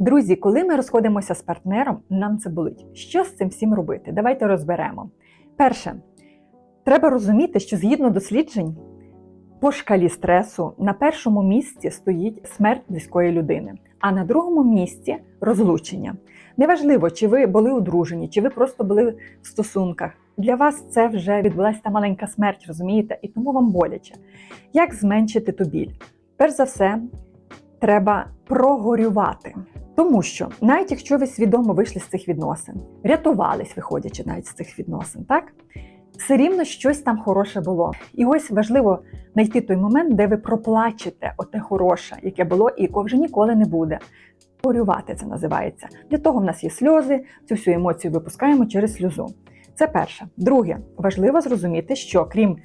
Друзі, коли ми розходимося з партнером, нам це болить. Що з цим всім робити? Давайте розберемо. Перше, треба розуміти, що згідно досліджень, по шкалі стресу на першому місці стоїть смерть близької людини, а на другому місці розлучення. Неважливо, чи ви були одружені, чи ви просто були в стосунках. Для вас це вже відбулася маленька смерть, розумієте? І тому вам боляче. Як зменшити ту біль? Перш за все, треба прогорювати. Тому що навіть якщо ви свідомо вийшли з цих відносин, рятувались, виходячи навіть з цих відносин, так? Все рівно щось там хороше було. І ось важливо знайти той момент, де ви проплачете оте хороше, яке було і якого вже ніколи не буде. Горювати це називається. Для того в нас є сльози, цю всю емоцію випускаємо через сльозу. Це перше. Друге, важливо зрозуміти, що крім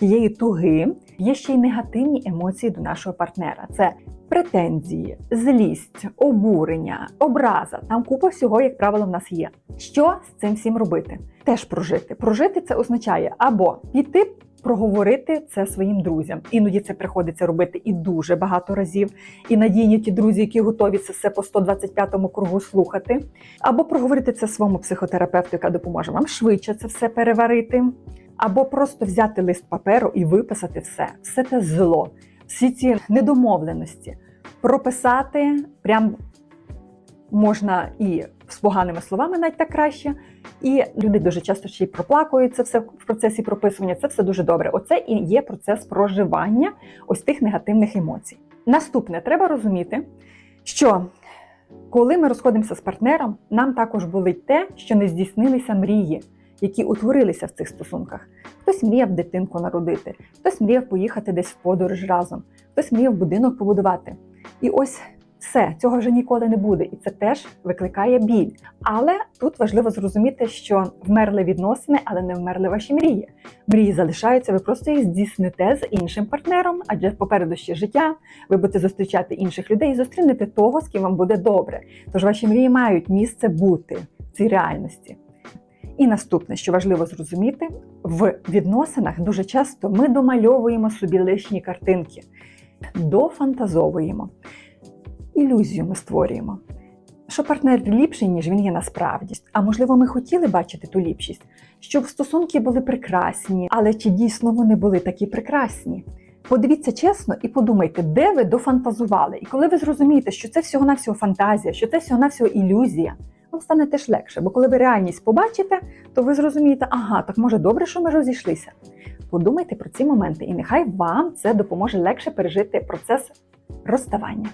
тієї туги, є ще й негативні емоції до нашого партнера. Це претензії, злість, обурення, образа. Там купа всього, як правило, в нас є. Що з цим всім робити? Теж прожити. Прожити це означає або піти. Проговорити це своїм друзям. Іноді це приходиться робити і дуже багато разів. І надійні ті друзі, які готові це все по 125-му кругу слухати. Або проговорити це своєму психотерапевту, яка допоможе вам швидше це все переварити. Або просто взяти лист паперу і виписати все, все те зло, всі ці недомовленості, прописати прям можна і з поганими словами, навіть так краще. І люди дуже часто ще й проплакують все в процесі прописування. Це все дуже добре. Оце і є процес проживання ось тих негативних емоцій. Наступне треба розуміти, що коли ми розходимося з партнером, нам також болить те, що не здійснилися мрії, які утворилися в цих стосунках. Хтось мріяв дитинку народити, хтось мріяв поїхати десь в подорож разом, хтось мріяв будинок побудувати. І ось все, цього вже ніколи не буде, і це теж викликає біль. Але тут важливо зрозуміти, що вмерли відносини, але не вмерли ваші мрії. Мрії залишаються, ви просто їх здійсните з іншим партнером, адже попереду ще життя. Ви будете зустрічати інших людей і зустрінете того, з ким вам буде добре. Тож ваші мрії мають місце бути в цій реальності. І наступне, що важливо зрозуміти, в відносинах дуже часто ми домальовуємо собі лишні картинки, дофантазовуємо ілюзію ми створюємо. Що партнер ліпший, ніж він є насправді. А можливо, ми хотіли бачити ту ліпшість, щоб стосунки були прекрасні, але чи дійсно вони були такі прекрасні? Подивіться чесно і подумайте, де ви дофантазували. І коли ви зрозумієте, що це всього-навсього фантазія, що це всього-навсього ілюзія, вам стане теж легше. Бо коли ви реальність побачите, то ви зрозумієте, ага, так може добре, що ми розійшлися. Подумайте про ці моменти, і нехай вам це допоможе легше пережити процес розставання.